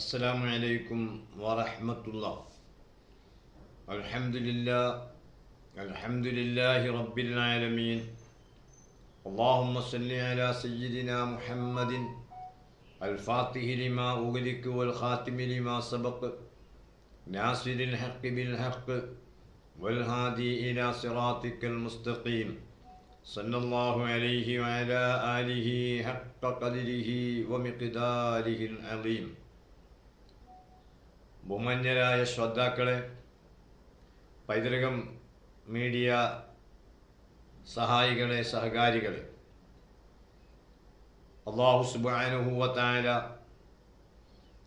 السلام عليكم ورحمة الله. الحمد لله الحمد لله رب العالمين. اللهم صل على سيدنا محمد الفاتح لما أغلق والخاتم لما سبق ناصر الحق بالحق والهادي إلى صراطك المستقيم. صلى الله عليه وعلى آله حق قدره ومقداره العظيم. ബഹുമാന്യരായ ശ്രോതാക്കളെ പൈതൃകം മീഡിയ സഹായികളെ സഹകാരികളെ അള്ളാഹു സുബാനുഭൂവത്തായ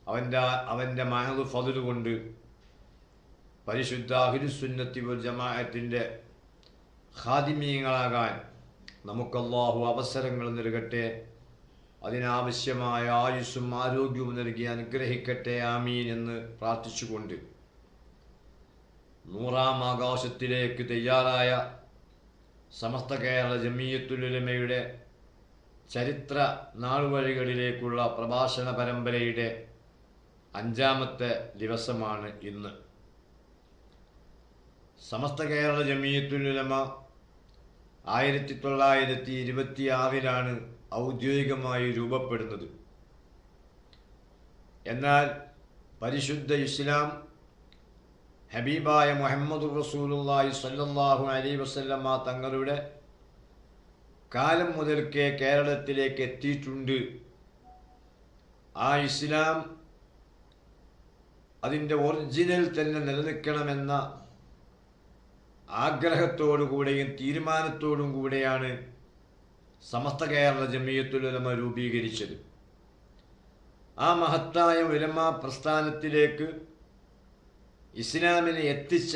അവന്റെ അവന്റെ മഹദ് ഫതിൽ കൊണ്ട് പരിശുദ്ധ അഹിരുസുന്നത്തി ജമാഅത്തിന്റെ ഖാദിമീങ്ങളാകാൻ നമുക്കല്ലാഹു അവസരങ്ങൾ നൽകട്ടെ. അതിനാവശ്യമായ ആയുസ്സും ആരോഗ്യവും നൽകി അനുഗ്രഹിക്കട്ടെ ആമീൻ എന്ന് പ്രാർത്ഥിച്ചുകൊണ്ട് നൂറാം ആകാശത്തിലേക്ക് തയ്യാറായ സമസ്ത കേരള ജമീയത്തുലുലമയുടെ ചരിത്ര നാളുവഴികളിലേക്കുള്ള പ്രഭാഷണ പരമ്പരയുടെ അഞ്ചാമത്തെ ദിവസമാണ് ഇന്ന്. സമസ്ത കേരള ജമീയത്തുലുലമ ആയിരത്തി തൊള്ളായിരത്തി ഇരുപത്തിയാറിലാണ് ഔദ്യോഗികമായി രൂപപ്പെടുന്നത്. എന്നാൽ പരിശുദ്ധ ഇസ്ലാം ഹബീബായ മുഹമ്മദ് റസൂലുള്ളാഹി സ്വല്ലല്ലാഹു അലൈഹി വസല്ലമ തങ്ങളുടെ കാലം മുതൽക്കേ കേരളത്തിലേക്ക് എത്തിയിട്ടുണ്ട്. ആ ഇസ്ലാം അതിന്റെ ഒറിജിനൽ തന്നെ നിലനിൽക്കണമെന്ന ആഗ്രഹത്തോടുകൂടെയും തീരുമാനത്തോടും കൂടെയാണ് സമസ്ത കേരള ജമീയത്തുലമ രൂപീകരിച്ചത്. ആ മഹത്തായ ഉലമ പ്രസ്ഥാനത്തിലേക്ക് ഇസ്ലാമിനെ എത്തിച്ച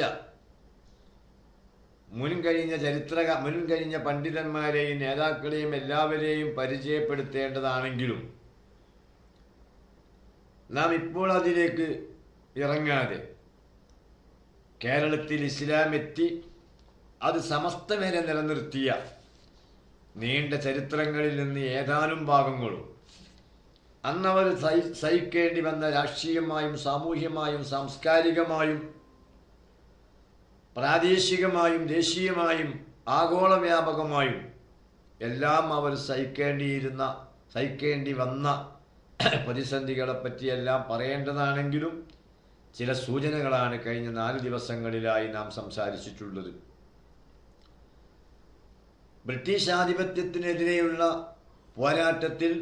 മുൻകഴിഞ്ഞ ചരിത്ര മുൻകഴിഞ്ഞ പണ്ഡിതന്മാരെയും നേതാക്കളെയും എല്ലാവരെയും പരിചയപ്പെടുത്തേണ്ടതാണെങ്കിലും നാം ഇപ്പോൾ അതിലേക്ക് ഇറങ്ങാതെ കേരളത്തിൽ ഇസ്ലാം എത്തി അത് സമസ്ത നിലനിർത്തിയ നീണ്ട ചരിത്രങ്ങളിൽ നിന്ന് ഏതാനും ഭാഗങ്ങളും. അന്നവർ സഹി സഹിക്കേണ്ടി വന്ന രാഷ്ട്രീയമായും സാമൂഹ്യമായും സാംസ്കാരികമായും പ്രാദേശികമായും ദേശീയമായും ആഗോള വ്യാപകമായും എല്ലാം അവർ സഹിക്കേണ്ടിയിരുന്ന സഹിക്കേണ്ടി വന്ന പ്രതിസന്ധികളെ പറ്റിയെല്ലാം പറയേണ്ടതാണെങ്കിലും ചില സൂചനകളാണ് കഴിഞ്ഞ നാല് ദിവസങ്ങളിലായി നാം സംസാരിച്ചിട്ടുള്ളത്. ബ്രിട്ടീഷ് ആധിപത്യത്തിനെതിരെയുള്ള പോരാട്ടത്തിൽ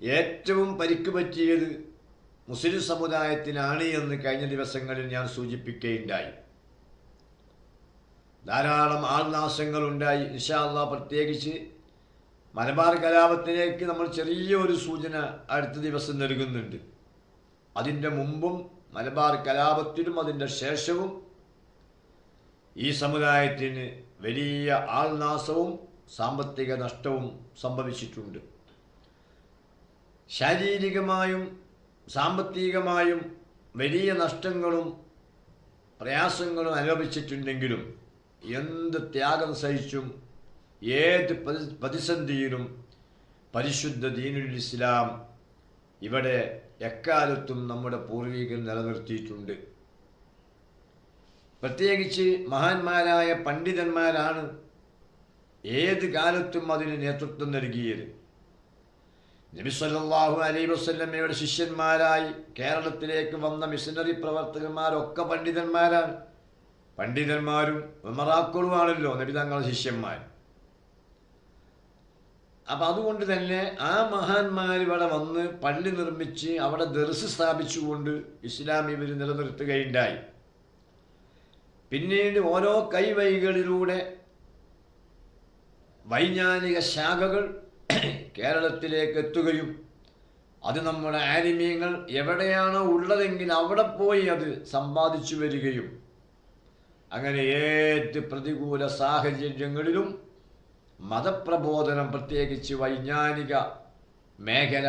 ഏറ്റവും പരിക്ക് പറ്റിയത് മുസ്ലിം സമുദായത്തിനാണ് എന്ന് കഴിഞ്ഞ ദിവസങ്ങളിൽ ഞാൻ സൂചിപ്പിക്കുകയുണ്ടായി. ധാരാളം ആൾനാശങ്ങൾ ഉണ്ടായി ഇൻഷാല്ല പ്രത്യേകിച്ച് മലബാർ കലാപത്തിലേക്ക് നമ്മൾ ചെറിയൊരു സൂചന അടുത്ത ദിവസം നൽകുന്നുണ്ട്. അതിന്റെ മുമ്പും മലബാർ കലാപത്തിലും അതിന്റെ ശേഷവും ഈ സമുദായത്തിന് വലിയ ആൾനാശവും സാമ്പത്തിക നഷ്ടവും സംഭവിച്ചിട്ടുണ്ട്. ശാരീരികമായും സാമ്പത്തികമായും വലിയ നഷ്ടങ്ങളും പ്രയാസങ്ങളും അനുഭവിച്ചിട്ടുണ്ടെങ്കിലും എന്ത് ത്യാഗം സഹിച്ചും ഏത് പ്രതി- പ്രതിസന്ധിയിലും പരിശുദ്ധ ദീനുൽ ഇസ്ലാം ഇവിടെ എക്കാലത്തും നമ്മുടെ പൂർവികർ നിലനിർത്തിയിട്ടുണ്ട്. പ്രത്യേകിച്ച് മഹാന്മാരായ പണ്ഡിതന്മാരാണ് ഏത് കാലത്തും അതിന് നേതൃത്വം നൽകിയത്. നബി അലൈ വസ്ല്ലമ്മയുടെ ശിഷ്യന്മാരായി കേരളത്തിലേക്ക് വന്ന മിഷനറി പ്രവർത്തകന്മാരൊക്കെ പണ്ഡിതന്മാരാണ്. പണ്ഡിതന്മാരും ഉമറാക്കളുമാണല്ലോ നബി തങ്ങളുടെ ശിഷ്യന്മാർ. അപ്പം അതുകൊണ്ട് തന്നെ ആ മഹാന്മാർ ഇവിടെ വന്ന് പള്ളി നിർമ്മിച്ച് അവിടെ ദർസ് സ്ഥാപിച്ചുകൊണ്ട് ഇസ്ലാം ഇവർ നിലനിർത്തുകയുണ്ടായി. പിന്നീട് ഓരോ കൈവൈകളിലൂടെ വൈജ്ഞാനിക ശാഖകൾ കേരളത്തിലേക്ക് എത്തുകയും അത് നമ്മുടെ ആനിമീയങ്ങൾ എവിടെയാണോ ഉള്ളതെങ്കിൽ അവിടെ പോയി അത് സമ്പാദിച്ചു വരികയും അങ്ങനെ ഏത് പ്രതികൂല സാഹചര്യങ്ങളിലും മതപ്രബോധനം പ്രത്യേകിച്ച് വൈജ്ഞാനിക മേഖല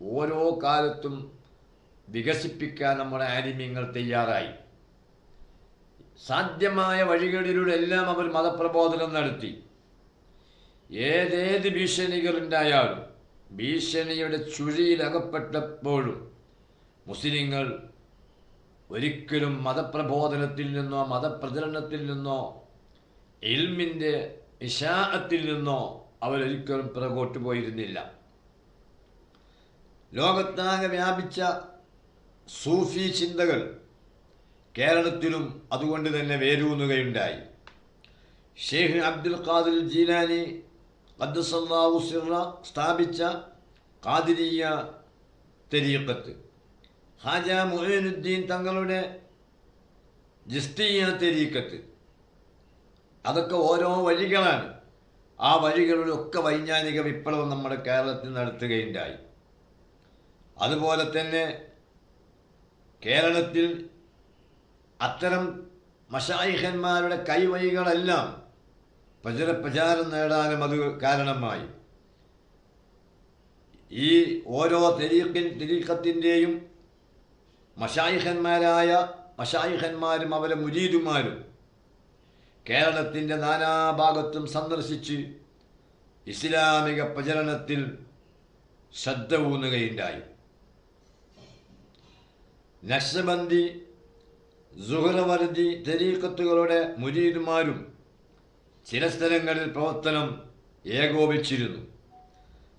ഓരോ കാലത്തും വികസിപ്പിക്കാൻ നമ്മുടെ ആനിമീയങ്ങൾ തയ്യാറായി. സാധ്യമായ വഴികളിലൂടെ എല്ലാം അവർ മതപ്രബോധനം നടത്തി. ഏതേത് ഭീഷണികളുണ്ടായാലും ഭീഷണിയുടെ ചുഴിയിലകപ്പെട്ടപ്പോഴും മുസ്ലിങ്ങൾ ഒരിക്കലും മതപ്രബോധനത്തിൽ നിന്നോ മതപ്രചരണത്തിൽ നിന്നോ ഇൽമിന്റെ ഇഷാഅത്തിൽ നിന്നോ അവരൊരിക്കലും പിറകോട്ട് പോയിരുന്നില്ല ലോകത്താകെ വ്യാപിച്ച സൂഫി ചിന്തകൾ കേരളത്തിലും അതുകൊണ്ട് തന്നെ വേരൂന്നുകയുണ്ടായി. ഷെയ്ഖ് അബ്ദുൽ ഖാദിർ ജീലാനി ഖദ്ദസല്ലാഹു സിറ സ്ഥാപിച്ച ഖാദിരിയ തെരീക്കത്ത് ഹാജ മൊഹീനുദ്ദീൻ തങ്ങളുടെ ജിസ്തിയ തെരീക്കത്ത് അതൊക്കെ ഓരോ വഴികളാണ്. ആ വഴികളിലൊക്കെ വൈജ്ഞാനിക വിപ്ലവം നമ്മുടെ കേരളത്തിൽ നടത്തുകയുണ്ടായി. അതുപോലെ തന്നെ കേരളത്തിൽ അത്തരം മഷായിഹന്മാരുടെ കൈവഴികളെല്ലാം പ്രചര നേടാനും അത് കാരണമായി. ഈ ഓരോ തെരീക്കിൻ തെരീക്കത്തിന്റെയും മഷായിഹന്മാരായ മഷായിഹന്മാരും അവരെ മുരീദുമാരും കേരളത്തിന്റെ നാനാഭാഗത്തും സന്ദർശിച്ച് ഇസ്ലാമിക പ്രചരണത്തിൽ ശ്രദ്ധ ഊന്നുകയുണ്ടായി. നക്ഷബന്ദി സുഹറവർജി തെരീക്കത്തുകളുടെ മുരീദുമാരും ചില സ്ഥലങ്ങളിൽ പ്രവർത്തനം ഏകോപിച്ചിരുന്നു.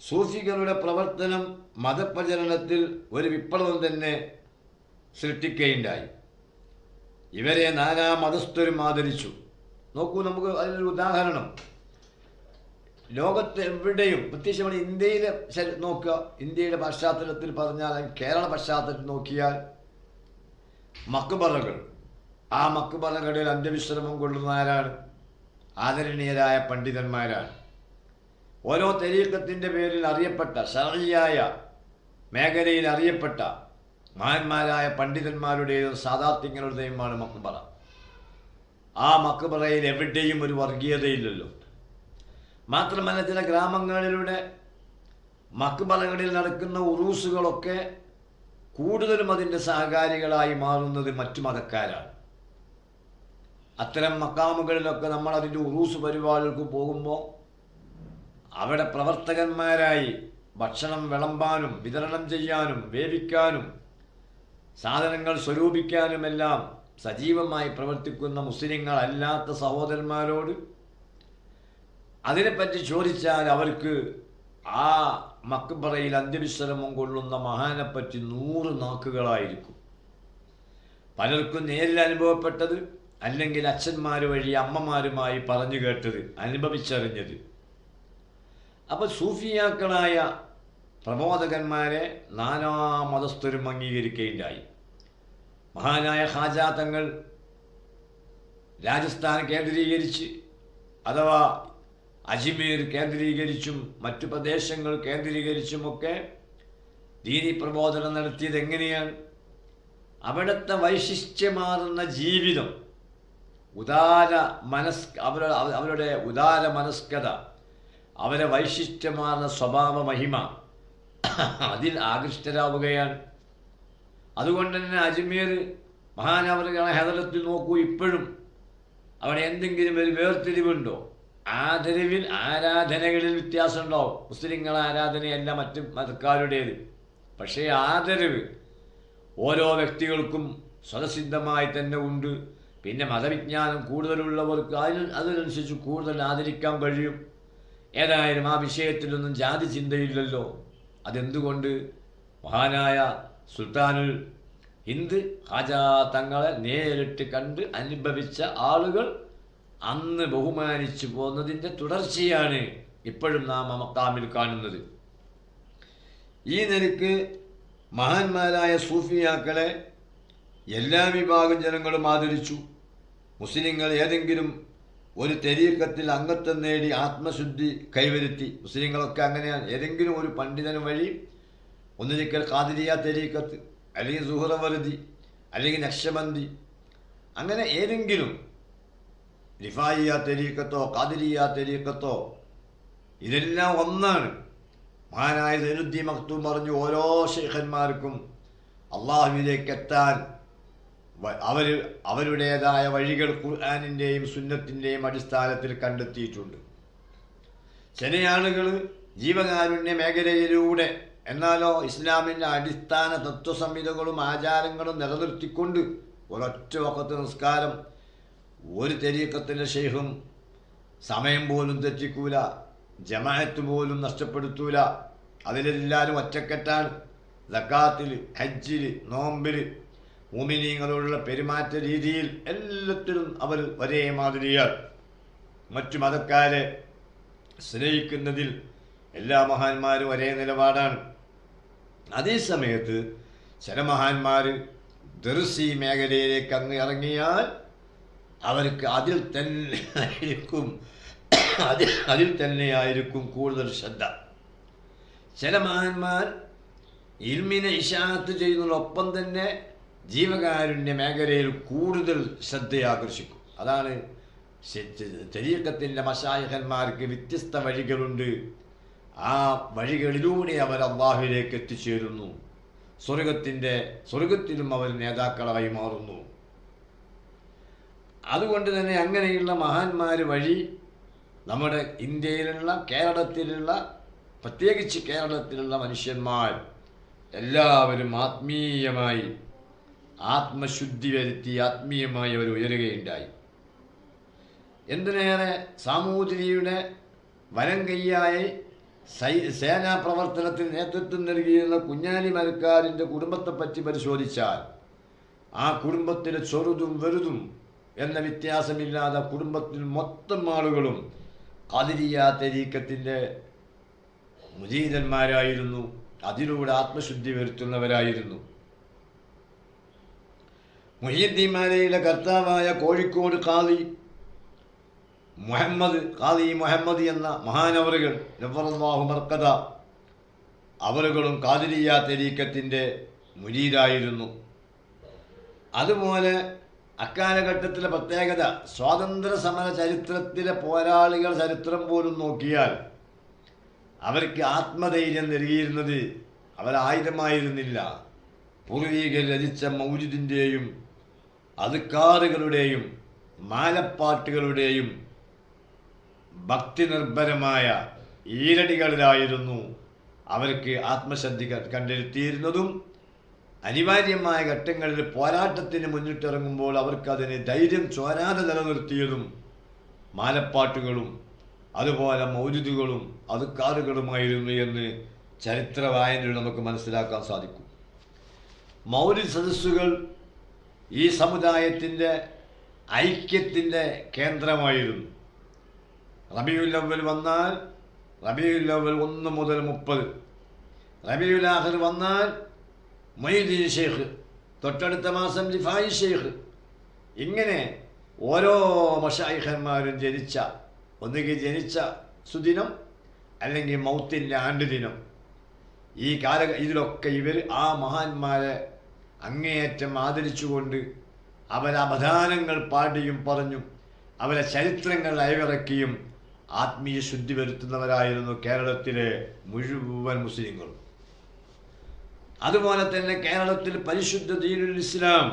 സൂഫികളുടെ പ്രവർത്തനം മതപ്രചരണത്തിൽ ഒരു വിപ്ലവം തന്നെ സൃഷ്ടിക്കുകയുണ്ടായി. ഇവരെ നാനാ മതസ്ഥരും ആദരിച്ചു. നോക്കൂ നമുക്ക് അതിനൊരു ഉദാഹരണം. ലോകത്ത് എവിടെയും പ്രത്യേകിച്ച് ഇന്ത്യയിലെ നോക്കുക ഇന്ത്യയുടെ പശ്ചാത്തലത്തിൽ പറഞ്ഞാൽ കേരള പശ്ചാത്തലത്തിൽ നോക്കിയാൽ മക്കുബറകൾ ആ മക്ബറകളിൽ അന്ത്യവിശ്രമം കൊള്ളുന്ന ആരാണ്? ആദരണീയരായ പണ്ഡിതന്മാരാണ്. ഓരോ തെരീക്കത്തിന്റെ പേരിൽ അറിയപ്പെട്ട ശരണിയായ മേഖലയിൽ അറിയപ്പെട്ട മഹാന്മാരായ പണ്ഡിതന്മാരുടെയും സാധാർത്ഥ്യങ്ങളുടെയുമാണ് മക്ബറ. ആ മക്ബറയിൽ എവിടെയും ഒരു വർഗീയതയില്ലല്ലോ. മാത്രമല്ല ചില ഗ്രാമങ്ങളിലൂടെ മക്ബറകളിൽ നടക്കുന്ന ഉറൂസുകളൊക്കെ കൂടുതലും അതിന്റെ സഹകാരികളായി മാറുന്നത് മറ്റു മതക്കാരാണ്. അത്തരം മക്കാമുകളിലൊക്കെ നമ്മൾ അതിന്റെ ഉറൂസ് പരിപാടികൾക്ക് പോകുമ്പോൾ അവിടെ പ്രവർത്തകന്മാരായി ഭക്ഷണം വിളമ്പാനും വിതരണം ചെയ്യാനും വേവിക്കാനും സാധനങ്ങൾ സ്വരൂപിക്കാനുമെല്ലാം സജീവമായി പ്രവർത്തിക്കുന്ന മുസ്ലിങ്ങളല്ലാത്ത സഹോദരന്മാരോട് അതിനെപ്പറ്റി ചോദിച്ചാൽ അവർക്ക് ആ മക്ബറയിൽ അന്ത്യവിശ്രമം കൊള്ളുന്ന മഹാനെപ്പറ്റി നൂറ് നാക്കുകളായിരിക്കും. പലർക്കും നേരിൽ അനുഭവപ്പെട്ടത് അല്ലെങ്കിൽ അച്ഛന്മാർ വഴി അമ്മമാരുമായി പറഞ്ഞു കേട്ടത് അനുഭവിച്ചറിഞ്ഞത്. അപ്പോൾ സൂഫിയാക്കളായ പ്രബോധകന്മാരെ നാനാ മതസ്ഥരും അംഗീകരിക്കുകയുണ്ടായി. മഹാനായ ഹാജാ തങ്ങൾ രാജസ്ഥാൻ കേന്ദ്രീകരിച്ച് അഥവാ അജ്മീർ കേന്ദ്രീകരിച്ചും മറ്റു പ്രദേശങ്ങൾ കേന്ദ്രീകരിച്ചുമൊക്കെ ദീനി പ്രബോധനം നടത്തിയത് എങ്ങനെയാണ്? അവിടുത്തെ വൈശിഷ്ട്യമാർന്ന ജീവിതം ഉദാര മനസ് അവരുടെ അവരുടെ ഉദാര മനസ്കത അവരെ വൈശിഷ്ട്യമാർന്ന സ്വഭാവ മഹിമ അതിൽ ആകൃഷ്ടരാവുകയാണ്. അതുകൊണ്ട് തന്നെ അജ്മീർ മഹാനവറുകളെ ഹെദറത്തിൽ നോക്കൂ ഇപ്പോഴും. അവിടെ എന്തെങ്കിലും ഒരു വേർതിരിവുണ്ടോ? ആദരവിൽ ആരാധനകളിൽ വ്യത്യാസമുണ്ടാവും. മുസ്ലിങ്ങൾ ആരാധനയല്ല മറ്റു മതക്കാരുടേത്. പക്ഷേ ആദരവ് ഓരോ വ്യക്തികൾക്കും സ്വതസിദ്ധമായി തന്നെ ഉണ്ട്. പിന്നെ മതവിജ്ഞാനം കൂടുതലുള്ളവർക്ക് അതിന് അതിനനുസരിച്ച് കൂടുതൽ ആദരിക്കാൻ കഴിയും. ഏതായാലും ആ വിഷയത്തിലൊന്നും ജാതി ചിന്തയില്ലല്ലോ. അതെന്തുകൊണ്ട്? മഹാനായ സുൽത്താനുൽ ഹിന്ദ് ഹാജാ തങ്ങളെ നേരിട്ട് കണ്ട് അനുഭവിച്ച ആളുകൾ അന്ന് ബഹുമാനിച്ചു പോന്നതിന്റെ തുടർച്ചയാണ് ഇപ്പോഴും നാം മമക്കാമിൽ കാണുന്നത്. ഈ നിലയ്ക്ക് മഹാന്മാരായ സൂഫിയാക്കളെ എല്ലാ വിഭാഗം ജനങ്ങളും ആദരിച്ചു. മുസ്ലിങ്ങൾ ഏതെങ്കിലും ഒരു തെരീക്കത്തിൽ അംഗത്വം നേടി ആത്മശുദ്ധി കൈവരുത്തി. മുസ്ലിങ്ങളൊക്കെ അങ്ങനെയാണ് ഏതെങ്കിലും ഒരു പണ്ഡിതന് വഴി ഒന്നിരിക്കൽ കാതിരിയ തെരീക്കത്ത് അല്ലെങ്കിൽ സുഹൃതവരുതി അല്ലെങ്കിൽ നക്ഷബന്തി അങ്ങനെ ഏതെങ്കിലും റിഫായിയ തെരീക്കത്തോ കാതിരിയ തെരീക്കത്തോ ഇതെല്ലാം ഒന്നാണ്. മഹാനായ സൈനുദ്ദീൻ മക്തൂം പറഞ്ഞു ഓരോ ശൈഖന്മാർക്കും അള്ളാഹുവിലേക്ക് എത്താൻ അവർ അവരുടേതായ വഴികൾ ഖുർആാനിന്റെയും സുന്നത്തിന്റെയും അടിസ്ഥാനത്തിൽ കണ്ടെത്തിയിട്ടുണ്ട്. ചില ആളുകൾ ജീവകാരുണ്യ മേഖലയിലൂടെ എന്നാലോ ഇസ്ലാമിന്റെ അടിസ്ഥാന തത്വസംഹിതകളും ആചാരങ്ങളും നിലനിർത്തിക്കൊണ്ട് ഒരൊറ്റ വക്കത്ത് നിസ്കാരം ഒരു തെരീക്കത്തിന്റെ ഷെയ്ഖും സമയം പോലും തെറ്റിക്കൂല ജമാഅത്ത് പോലും നഷ്ടപ്പെടുത്തൂല. അതിലെല്ലാവരും ഒറ്റക്കെട്ടാണ്. സക്കാത്തിൽ ഹജ്ജിൽ നോമ്പിൽ ഭൂമിനീങ്ങളോടുള്ള പെരുമാറ്റ രീതിയിൽ എല്ലാത്തിലും അവർ ഒരേ മാതിരിയാണ്. മറ്റു മതക്കാരെ സ്നേഹിക്കുന്നതിൽ എല്ലാ മഹാന്മാരും ഒരേ നിലപാടാണ്. അതേ സമയത്ത് ചില മഹാന്മാർ ദർസി മേഖലയിലേക്ക് അങ്ങ് ഇറങ്ങിയാൽ അവർക്ക് അതിൽ തന്നെ ആയിരിക്കും അതിൽ അതിൽ തന്നെയായിരിക്കും കൂടുതൽ ശ്രദ്ധ. ചില മഹാന്മാർ ഇൽമിനെ ഇഷാത്ത് ചെയ്യുന്നതിനൊപ്പം തന്നെ ജീവകാരുണ്യ മേഖലയിൽ കൂടുതൽ ശ്രദ്ധയാകർഷിക്കും. അതാണ് തെരീക്കത്തിന്റെ മഷായഹന്മാർക്ക് വ്യത്യസ്ത വഴികളുണ്ട്. ആ വഴികളിലൂടെ അവർ അള്ളാഹുവിലേക്ക് എത്തിച്ചേരുന്നു. സ്വർഗത്തിന്റെ സ്വർഗത്തിലും അവർ നേതാക്കളായി മാറുന്നു. അതുകൊണ്ട് തന്നെ അങ്ങനെയുള്ള മഹാന്മാർ വഴി നമ്മുടെ ഇന്ത്യയിലുള്ള കേരളത്തിലുള്ള പ്രത്യേകിച്ച് കേരളത്തിലുള്ള മനുഷ്യന്മാർ എല്ലാവരും ആത്മീയമായി ആത്മശുദ്ധി വരുത്തി ആത്മീയമായി അവർ ഉയരുകയുണ്ടായി. എന്തിനേറെ സാമൂതിരിയുടെ വനം കൈയായി സൈ സേനാ പ്രവർത്തനത്തിന് നേതൃത്വം നൽകിയിരുന്ന കുഞ്ഞാലി മരക്കാരിന്റെ കുടുംബത്തെപ്പറ്റി പരിശോധിച്ചാൽ ആ കുടുംബത്തിലെ ചെറുതും വലുതും എന്ന വ്യത്യാസമില്ലാതെ കുടുംബത്തിൽ മൊത്തം ആളുകളും അതിരിയ തെരീക്കത്തിന്റെ മുജീതന്മാരായിരുന്നു. അതിലൂടെ ആത്മശുദ്ധി വരുത്തുന്നവരായിരുന്നു. മുഹീദ്ദീമാലയിലെ കർത്താവായ കോഴിക്കോട് ഖാദി മുഹമ്മദ് ഖാദി മുഹമ്മദ് എന്ന മഹാനവറുകൾ നവറല്ലാഹു മർക്കഥ അവറുകളും കാതിരിയ തെരീക്കത്തിന്റെ മുരീരായിരുന്നു. അതുപോലെ അക്കാലഘട്ടത്തിലെ പ്രത്യേകത സ്വാതന്ത്ര്യ സമര ചരിത്രത്തിലെ പോരാളികൾ ചരിത്രം പോലും നോക്കിയാൽ അവർക്ക് ആത്മധൈര്യം നൽകിയിരുന്നത് അവരായുധമായിരുന്നില്ല പൂർവീകർ രചിച്ച മൗജിദിന്റെയും അതുക്കാറുകളുടെയും മാലപ്പാട്ടുകളുടെയും ഭക്തി നിർഭരമായ ഈരടികളിലായിരുന്നു അവർക്ക് ആത്മശക്തി കണ്ടെത്തിയിരുന്നതും. അനിവാര്യമായ ഘട്ടങ്ങളിൽ പോരാട്ടത്തിന് മുന്നിട്ടിറങ്ങുമ്പോൾ അവർക്കതിന് ധൈര്യം ചോരാതെ നിലനിർത്തിയതും മാലപ്പാട്ടുകളും അതുപോലെ മൗരുതുകളും അതുക്കാറുകളുമായിരുന്നു എന്ന് ചരിത്ര വായനയിൽ നമുക്ക് മനസ്സിലാക്കാൻ സാധിക്കും. മൗര്യ സദസ്സുകൾ ഈ സമുദായത്തിന്റെ ഐക്യത്തിന്റെ കേന്ദ്രമായിരുന്നു. റബിയുൽ അവൽ വന്നാൽ റബിയുൽ അവൽ ഒന്ന് മുതൽ മുപ്പത്. റബിയുൽ ആഖിർ വന്നാൽ മൊയ്തീൻ ഷെയ്ഖ് തൊട്ടടുത്ത മാസം റിഫായി ഷെയ്ഖ് ഇങ്ങനെ ഓരോ മഷായിഖന്മാരും ജനിച്ച ഒന്നുകിൽ ജനിച്ച സുദിനം അല്ലെങ്കിൽ മൗത്തിന്റെ ആണ്ട് ദിനം ഈ കാല ഇതിലൊക്കെ ഇവർ ആ മഹാന്മാരെ അങ്ങേയറ്റം ആദരിച്ചുകൊണ്ട് അവരെ അവധാനങ്ങൾ പാടിയും പറഞ്ഞും അവരെ ചരിത്രങ്ങൾ അയവിറക്കിയും ആത്മീയ ശുദ്ധി വരുത്തുന്നവരായിരുന്നു കേരളത്തിലെ മുഴുവൻ മുസ്ലിങ്ങളും. അതുപോലെ തന്നെ കേരളത്തിൽ പരിശുദ്ധ ദീനുൽ ഇസ്ലാം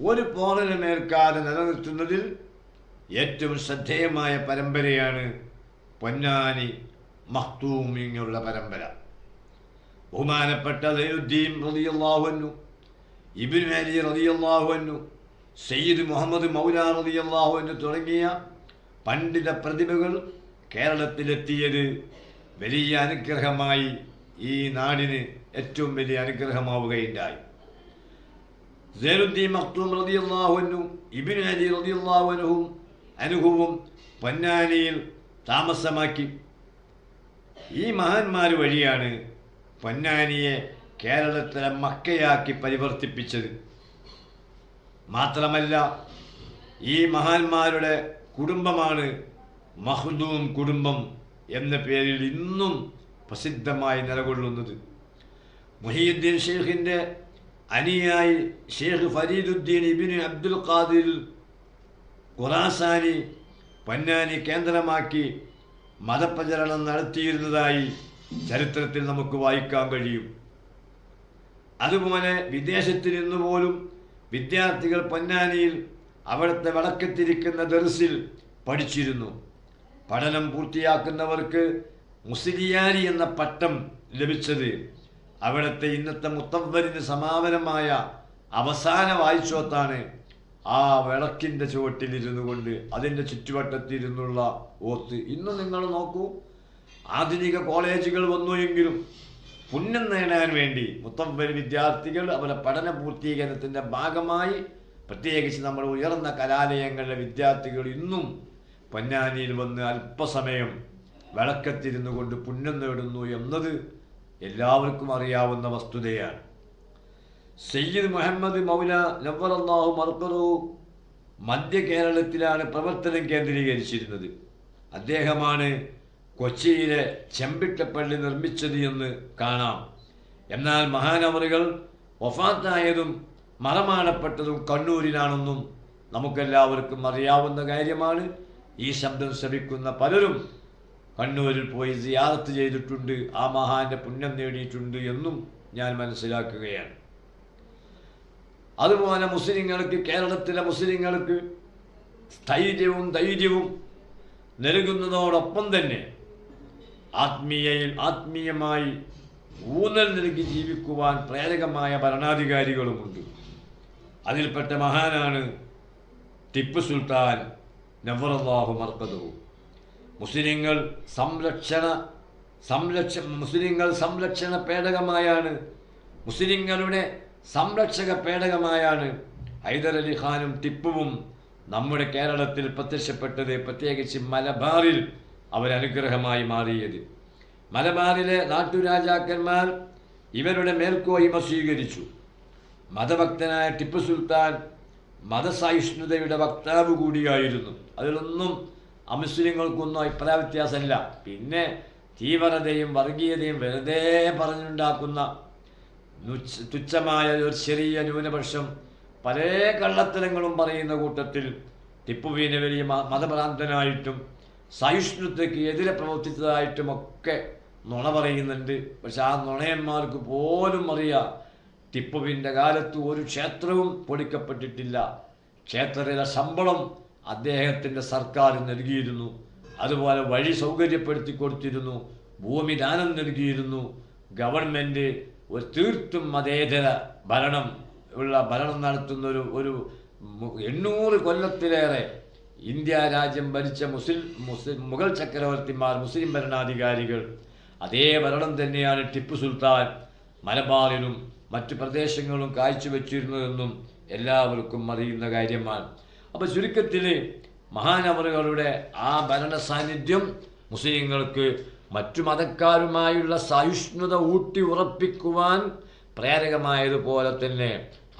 ഒരു പോറലും നേർക്കാതെ നിലനിർത്തുന്നതിൽ ഏറ്റവും ശ്രദ്ധേയമായ പരമ്പരയാണ് പൊന്നാനി മഹ്തൂമിങ്ങുള്ള പരമ്പര. ബഹുമാനപ്പെട്ട ദൈനുദ്ദീൻ റതിയല്ലാഹുവന്നു ഇബിൻ അലി റളിയല്ലാഹുവിനു സയ്യിദ് മുഹമ്മദ് മൗല റതിയല്ലാഹുവന്നു തുടങ്ങിയ പണ്ഡിത പ്രതിഭകൾ കേരളത്തിലെത്തിയത് വലിയ അനുഗ്രഹമായി ഈ നാടിന് ഏറ്റവും വലിയ അനുഗ്രഹമാവുകയുണ്ടായി. സൈനുദ്ദീൻ മക്തൂം റതിയല്ലാഹുവിനും ഇബിൻ അലി റതിയല്ലാഹുവിനും അനുഹുവും പൊന്നാനിയിൽ താമസമാക്കി. ഈ മഹാന്മാർ വഴിയാണ് പൊന്നാനിയെ കേരളത്തിലെ മക്കയാക്കി പരിവർത്തിപ്പിച്ചത്. മാത്രമല്ല ഈ മഹാന്മാരുടെ കുടുംബമാണ് മഹ്ദൂം കുടുംബം എന്ന പേരിൽ ഇന്നും പ്രസിദ്ധമായി നിലകൊള്ളുന്നത്. മുഹീദ്ദീൻ ഷെയ്ഖിന്റെ അനിയായി ഷെയ്ഖ് ഫരീദുദ്ദീൻ ഇബിന് അബ്ദുൽ ഖാദിൽ ഖുറാസാനി പൊന്നാനി കേന്ദ്രമാക്കി മതപ്രചരണം നടത്തിയിരുന്നതായി ചരിത്രത്തിൽ നമുക്ക് വായിക്കാൻ കഴിയും. അതുപോലെ വിദേശത്ത് നിന്ന് പോലും വിദ്യാർത്ഥികൾ പൊന്നാനിയിൽ അവിടുത്തെ വടക്കെത്തിരിക്കുന്ന ദർസിൽ പഠിച്ചിരുന്നു. പഠനം പൂർത്തിയാക്കുന്നവർക്ക് മുസ്ലിയാരി എന്ന പട്ടം ലഭിച്ചത് അവിടുത്തെ ഇന്നത്തെ മുത്തവ്വരിന് സമാപനമായ അവസാന വായിച്ചോത്താണ് ആ വിളക്കിന്റെ ചുവട്ടിലിരുന്നു കൊണ്ട് അതിന്റെ ചുറ്റുവട്ടത്തിരുന്നുള്ള ഓത്ത്. ഇന്ന് നിങ്ങൾ നോക്കൂ ആധുനിക കോളേജുകൾ വന്നു എങ്കിലും പുണ്യം നേടാൻ വേണ്ടി മുത്തവ്വര് വിദ്യാർത്ഥികൾ അവരുടെ പഠന പൂർത്തീകരണത്തിന്റെ ഭാഗമായി പ്രത്യേകിച്ച് നമ്മുടെ ഉയർന്ന കലാലയങ്ങളിലെ വിദ്യാർത്ഥികൾ ഇന്നും പൊന്നാനിയിൽ വന്ന് അല്പസമയം വിളക്കത്തിരുന്നു കൊണ്ട് പുണ്യം നേടുന്നു എന്നത് എല്ലാവർക്കും അറിയാവുന്ന വസ്തുതയാണ്. സയ്യിദ് മുഹമ്മദ് മൗല നവറല്ലാഹു മർക്കറു മധ്യ കേരളത്തിലാണ് പ്രവർത്തനം കേന്ദ്രീകരിച്ചിരുന്നത്. അദ്ദേഹമാണ് കൊച്ചിയിലെ ചെമ്പിട്ടപ്പള്ളി നിർമ്മിച്ചത് എന്ന് കാണാം. എന്നാൽ മഹാനവറുകൾ വഫാത്തായതും മറമാടപ്പെട്ടതും കണ്ണൂരിലാണെന്നും നമുക്കെല്ലാവർക്കും അറിയാവുന്ന കാര്യമാണ്. ഈ ശബ്ദം ശ്രവിക്കുന്ന പലരും കണ്ണൂരിൽ പോയി സിയാറത്ത് ചെയ്തിട്ടുണ്ട്. ആ മഹാന്റെ പുണ്യം നേടിയിട്ടുണ്ട് എന്നും ഞാൻ മനസ്സിലാക്കുകയാണ്. അതുപോലെ മുസ്ലിങ്ങൾക്ക് കേരളത്തിലെ മുസ്ലിങ്ങൾക്ക് സ്ഥൈര്യവും ധൈര്യവും നൽകുന്നതോടൊപ്പം തന്നെ ആത്മീയയിൽ ആത്മീയമായി ഊന്നൽ നൽകി ജീവിക്കുവാൻ പ്രേരകമായ ഭരണാധികാരികളുമുണ്ട്. അതിൽപ്പെട്ട മഹാനാണ് ടിപ്പു സുൽത്താൻ നവറല്ലാഹു മർക്കദവും മുസ്ലിങ്ങൾ സംരക്ഷണ സംരക്ഷ മുസ്ലിങ്ങൾ സംരക്ഷണ പേടകമായാണ്. മുസ്ലിങ്ങളുടെ സംരക്ഷക പേടകമായാണ് ഹൈദരലി ഖാനും ടിപ്പുവും നമ്മുടെ കേരളത്തിൽ പ്രത്യക്ഷപ്പെട്ടത് പ്രത്യേകിച്ച് മലബാറിൽ അവരനുഗ്രഹമായി മാറിയത്. മലബാറിലെ നാട്ടുരാജാക്കന്മാർ ഇവരുടെ മേൽക്കോയ്മ സ്വീകരിച്ചു. മതഭക്തനായ ടിപ്പു സുൽത്താൻ മതസഹിഷ്ണുതയുടെ വക്താവ് കൂടിയായിരുന്നു. അതിലൊന്നും അമുസ്ലിങ്ങൾക്കൊന്നും അഭിപ്രായ വ്യത്യാസമില്ല. പിന്നെ തീവ്രതയും വർഗീയതയും വെറുതെ പറഞ്ഞുണ്ടാക്കുന്ന തുച്ഛമായ ഒരു ചെറിയ ന്യൂനപക്ഷം പല കള്ളത്തരങ്ങളും പറയുന്ന കൂട്ടത്തിൽ ടിപ്പുവിനെ വലിയ മതഭ്രാന്തനായിട്ടും സഹിഷ്ണുതയ്ക്ക് എതിരെ പ്രവർത്തിച്ചതായിട്ടും ഒക്കെ നുണ പറയുന്നുണ്ട്. പക്ഷെ ആ നുണയന്മാർക്ക് പോലും അറിയാം ടിപ്പുവിന്റെ കാലത്ത് ഒരു ക്ഷേത്രവും പൊളിക്കപ്പെട്ടിട്ടില്ല ക്ഷേത്രത്തിലെ ശമ്പളം അദ്ദേഹത്തിന്റെ സർക്കാർ നൽകിയിരുന്നു. അതുപോലെ വഴി സൗകര്യപ്പെടുത്തി കൊടുത്തിരുന്നു. ഭൂമി ദാനം നൽകിയിരുന്നു. ഗവൺമെന്റ് ഒരു തീർത്തും മതേതര ഭരണം ഉള്ള ഭരണം നടത്തുന്ന ഒരു ഒരു എണ്ണൂറ് കൊല്ലത്തിലേറെ ഇന്ത്യ രാജ്യം ഭരിച്ച മുസ്ലിം മുസ്ലിം മുഗൾ ചക്രവർത്തിമാർ മുസ്ലിം ഭരണാധികാരികൾ. അതേ ഭരണം തന്നെയാണ് ടിപ്പു സുൽത്താൻ മലബാറിലും മറ്റു പ്രദേശങ്ങളും കാഴ്ചവെച്ചിരുന്നതെന്നും എല്ലാവർക്കും അറിയുന്ന കാര്യമാണ്. അപ്പോൾ ചുരുക്കത്തിൽ മഹാനവറുകളുടെ ആ ഭരണ സാന്നിധ്യം മുസ്ലിങ്ങൾക്ക് മറ്റു മതക്കാരുമായുള്ള സഹിഷ്ണുത ഊട്ടി ഉറപ്പിക്കുവാൻ പ്രേരകമായതുപോലെ തന്നെ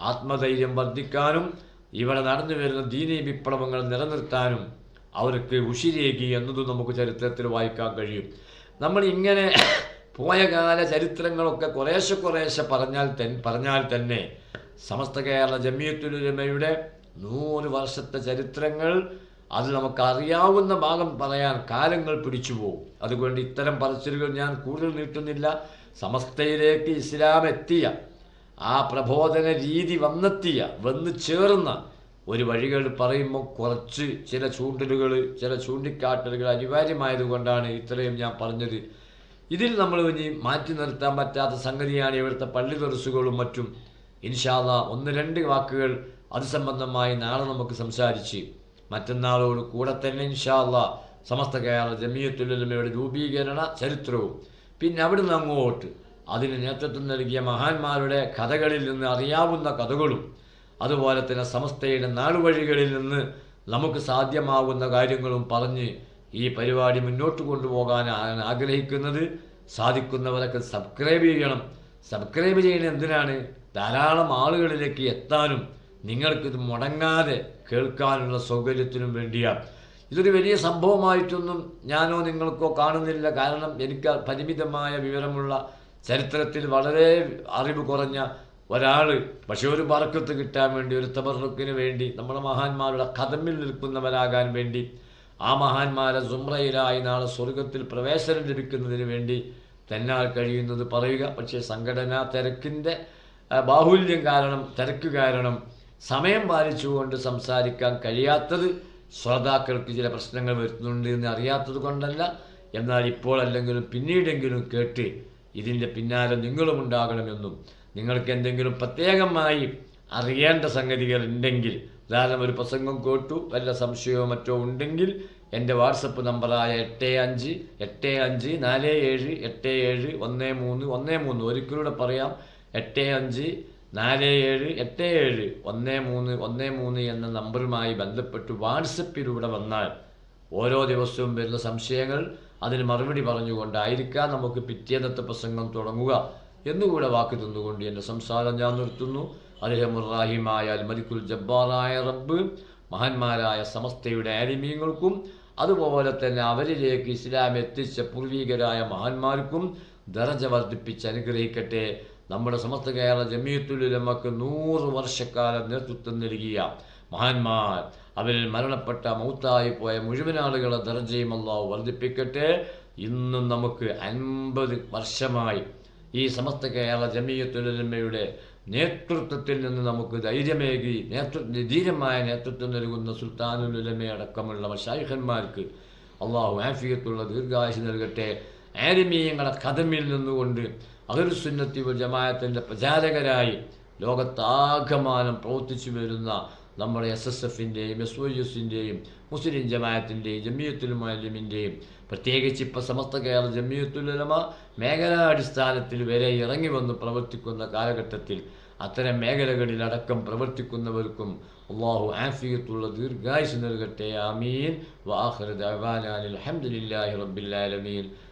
ആത്മധൈര്യം വർദ്ധിക്കാനും ഇവിടെ നടന്നു വരുന്ന ദീനീ വിപ്ലവങ്ങൾ നിലനിർത്താനും അവർക്ക് ഉശിരേകി എന്നതും നമുക്ക് ചരിത്രത്തിൽ വായിക്കാൻ കഴിയും. നമ്മൾ ഇങ്ങനെ പോയ കാല ചരിത്രങ്ങളൊക്കെ കുറേശ്ശെ കുറേശ്ശെ പറഞ്ഞാൽ തന്നെ പറഞ്ഞാൽ തന്നെ സമസ്ത കേരള ജമിയത്തുലുലമയുടെ നൂറ് വർഷത്തെ ചരിത്രങ്ങൾ അത് നമുക്കറിയാവുന്ന ഭാഗം പറയാൻ കാലങ്ങൾ പിടിച്ചു പോകും അതുകൊണ്ട് ഇത്തരം പറച്ചിലുകൾ ഞാൻ കൂടുതൽ നീട്ടുന്നില്ല. സമസ്തയിലേക്ക് ഇസ്ലാം എത്തിയ ആ പ്രബോധന രീതി വന്നെത്തിയ വന്നു ചേർന്ന ഒരു വഴികൾ പറയുമ്പോൾ കുറച്ച് ചില ചൂണ്ടലുകൾ ചില ചൂണ്ടിക്കാട്ടലുകൾ അനിവാര്യമായതുകൊണ്ടാണ് ഇത്രയും ഞാൻ പറഞ്ഞത്. ഇതിൽ നമ്മൾ ഇനി മാറ്റി നിർത്താൻ പറ്റാത്ത സംഗതിയാണ് ഇവിടുത്തെ പള്ളി തെറുസുകളും മറ്റും. ഇൻഷാല്ല ഒന്ന് രണ്ട് വാക്കുകൾ അത് സംബന്ധമായി നാളെ നമുക്ക് സംസാരിച്ച് മറ്റന്നാളോട് കൂടെ തന്നെ ഇൻഷാല്ല സമസ്ത കേരള ജമിയത്തുലമയുടെ രൂപീകരണ ചരിത്രവും. പിന്നെ അവിടുന്ന് അങ്ങോട്ട് അതിന് നേതൃത്വം നൽകിയ മഹാന്മാരുടെ കഥകളിൽ നിന്ന് അറിയാവുന്ന കഥകളും അതുപോലെ തന്നെ സമസ്തയുടെ നാടുവഴികളിൽ നിന്ന് നമുക്ക് സാധ്യമാകുന്ന കാര്യങ്ങളും പറഞ്ഞ് ഈ പരിപാടി മുന്നോട്ട് കൊണ്ടുപോകാൻ ആഗ്രഹിക്കുന്നത്. സാധിക്കുന്നവരൊക്കെ സബ്സ്ക്രൈബ് ചെയ്യണം. സബ്സ്ക്രൈബ് ചെയ്യുന്നത് എന്തിനാണ്? ധാരാളം ആളുകളിലേക്ക് എത്താനും നിങ്ങൾക്കിത് മുടങ്ങാതെ കേൾക്കാനുള്ള സൗകര്യത്തിനും വേണ്ടിയാണ് ഇതൊരു വലിയ സംഭവമായിട്ടൊന്നും ഞാനോ നിങ്ങൾക്കോ കാണുന്നില്ല. കാരണം എനിക്ക് പരിമിതമായ വിവരമുള്ള ചരിത്രത്തിൽ വളരെ അറിവ് കുറഞ്ഞ ഒരാൾ പക്ഷേ ഒരു ബർക്കത്ത് കിട്ടാൻ വേണ്ടി ഒരു തബർക്കിന് വേണ്ടി നമ്മുടെ മഹാന്മാരുടെ കഥമിൽ നിൽക്കുന്നവരാകാൻ വേണ്ടി ആ മഹാന്മാരെ സുമ്രയിലായി നാളെ സ്വർഗത്തിൽ പ്രവേശനം ലഭിക്കുന്നതിന് വേണ്ടി തന്നാൽ കഴിയുന്നത് പറയുക. പക്ഷേ സംഘടനാ തിരക്കിന്റെ ബാഹുല്യം കാരണം തിരക്ക് കാരണം സമയം പാലിച്ചുകൊണ്ട് സംസാരിക്കാൻ കഴിയാത്തത് ശ്രോതാക്കൾക്ക് ചില പ്രശ്നങ്ങൾ വരുത്തുന്നുണ്ട് എന്ന് അറിയാത്തത് കൊണ്ടല്ല. എന്നാൽ ഇപ്പോൾ അല്ലെങ്കിലും പിന്നീടെങ്കിലും കേട്ട് ഇതിന്റെ പിന്നാലെ നിങ്ങളും ഉണ്ടാകണമെന്നും നിങ്ങൾക്ക് എന്തെങ്കിലും പ്രത്യേകമായി അറിയേണ്ട സംഗതികൾ ഉണ്ടെങ്കിൽ ഉദാഹരണം ഒരു പ്രസംഗം കേട്ടു വല്ല സംശയമോ മറ്റോ ഉണ്ടെങ്കിൽ എന്റെ വാട്സപ്പ് നമ്പറായ എട്ട് അഞ്ച് എട്ട് അഞ്ച് നാല് ഏഴ് എട്ട് ഏഴ് ഒന്ന് മൂന്ന് ഒന്ന് മൂന്ന് ഒരിക്കലൂടെ പറയാം. എട്ട് അഞ്ച് നാല് ഏഴ് എട്ട് ഏഴ് ഒന്ന് മൂന്ന് ഒന്ന് മൂന്ന് എന്ന നമ്പറുമായി ബന്ധപ്പെട്ട് വാട്സപ്പിലൂടെ വന്നാൽ ഓരോ ദിവസവും വരുന്ന സംശയങ്ങൾ അതിന് മറുപടി പറഞ്ഞുകൊണ്ടായിരിക്കാം നമുക്ക് പിറ്റേന്നത്തെ പ്രസംഗം തുടങ്ങുക. എന്നുകൂടെ വാക്ക് തന്നുകൊണ്ട് എന്റെ സംസാരം ഞാൻ നിർത്തുന്നു. അലഹമുറാഹിമായ അൽമലിക്കുൽ ജബ്ബാറായ റബ്ബ് മഹാന്മാരായ സമസ്തയുടെ ആലിമീങ്ങൾക്കും അതുപോലെ തന്നെ അവരിലേക്ക് ഇസ്ലാം എത്തിച്ച പൂർവീകരായ മഹാന്മാർക്കും ദറജ വർദ്ധിപ്പിച്ച് അനുഗ്രഹിക്കട്ടെ. നമ്മുടെ സമസ്ത കേരള ജമീയത്തുലമക്ക് നൂറ് വർഷക്കാലം നേതൃത്വം നൽകിയ മഹാന്മാർ അവരിൽ മരണപ്പെട്ട മൗത്തായി പോയ മുഴുവൻ ആളുകളെ ദർജയും അള്ളാഹു വർദ്ധിപ്പിക്കട്ടെ. ഇന്നും നമുക്ക് അൻപത് വർഷമായി ഈ സമസ്ത കേരള ജമീയത്തുലമയുടെ നേതൃത്വത്തിൽ നിന്ന് നമുക്ക് ധൈര്യമേകി നേതൃ ധീരമായ നേതൃത്വം നൽകുന്ന സുൽത്താനുലുലമ അടക്കമുള്ള മഷായിഖന്മാർക്ക് അള്ളാഹു ആഫിയത്തുള്ള ദീർഘായുസ് നൽകട്ടെ. ആരിമീയങ്ങളെ കഥമിൽ നിന്നുകൊണ്ട് അഹുസുന്നത്തി ജമായത്തിന്റെ പ്രചാരകരായി ലോകത്താകമാനം പ്രവർത്തിച്ചു വരുന്ന നമ്മുടെ എസ് എസ് എഫിന്റെയും എസ് ഒ എസിന്റെയും മുസ്ലിം ജമായത്തിന്റെയും ജമിയത്തുൽമാലിമിന്റെയും പ്രത്യേകിച്ച് ഇപ്പോൾ സമസ്ത കേരള ജമിയത്തുലമ മേഖലാടിസ്ഥാനത്തിൽ വരെ ഇറങ്ങി വന്ന് പ്രവർത്തിക്കുന്ന കാലഘട്ടത്തിൽ അത്തരം മേഖലകളിലടക്കം പ്രവർത്തിക്കുന്നവർക്കും അള്ളാഹു ആഫിയത്തുള്ള ദീർഘായുസ് നൽകട്ടെ. ആമീൻ. വാഹർ അലഹമുല്ലാഹി അൽഹംദുലില്ലാഹി